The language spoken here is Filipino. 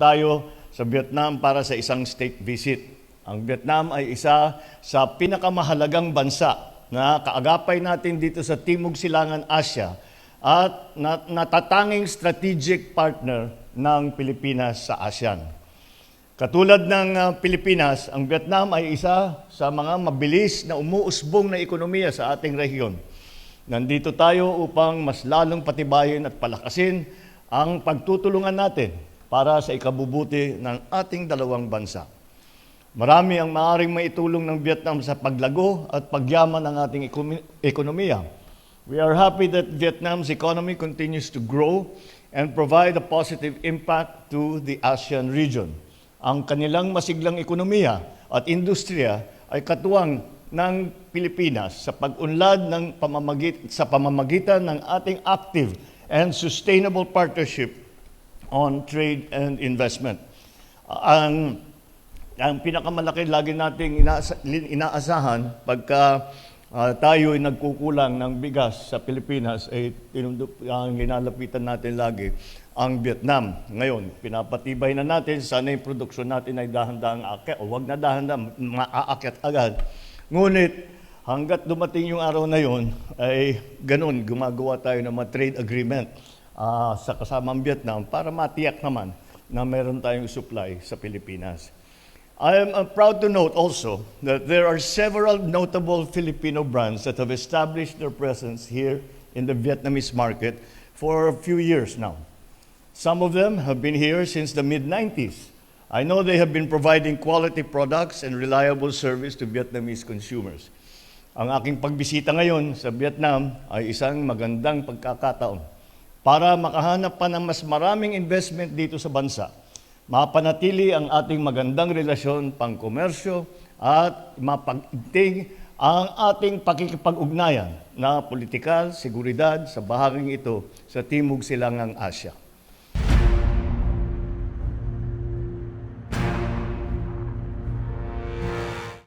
tayo sa Vietnam para sa isang state visit. Ang Vietnam ay isa sa pinakamahalagang bansa na kaagapay natin dito sa Timog Silangan, Asia at na- natatanging strategic partner ng Pilipinas sa ASEAN. Katulad ng uh, Pilipinas, ang Vietnam ay isa sa mga mabilis na umuusbong na ekonomiya sa ating rehiyon. Nandito tayo upang mas lalong patibayin at palakasin ang pagtutulungan natin para sa ikabubuti ng ating dalawang bansa. Marami ang maaaring maitulong ng Vietnam sa paglago at pagyaman ng ating ekonomi- ekonomiya. We are happy that Vietnam's economy continues to grow and provide a positive impact to the ASEAN region. Ang kanilang masiglang ekonomiya at industriya ay katuwang ng Pilipinas sa pag-unlad ng pamamagit, sa pamamagitan ng ating active and sustainable partnership on trade and investment. Ang ang pinakamalaki lagi nating inaasahan pagka ah, tayo ay nagkukulang ng bigas sa Pilipinas ay tinundup, ang linalapitan natin lagi ang Vietnam. Ngayon, pinapatibay na natin, sana yung produksyon natin ay dahan-dahang aakyat, o wag na dahan-dahang, maaakyat agad. Ngunit, hanggat dumating yung araw na yon, ay ganun, gumagawa tayo ng mga trade agreement ah, sa kasamang Vietnam para matiyak naman na meron tayong supply sa Pilipinas. I am uh, proud to note also that there are several notable Filipino brands that have established their presence here in the Vietnamese market for a few years now. Some of them have been here since the mid 90s. I know they have been providing quality products and reliable service to Vietnamese consumers. Ang aking pagbisita ngayon sa Vietnam ay isang magandang pagkakataon para makahanap pa ng mas maraming investment dito sa bansa mapanatili ang ating magandang relasyon pangkomersyo at mapagigting ang ating pakikipag-ugnayan na politikal, seguridad sa bahaging ito sa Timog Silangang Asya.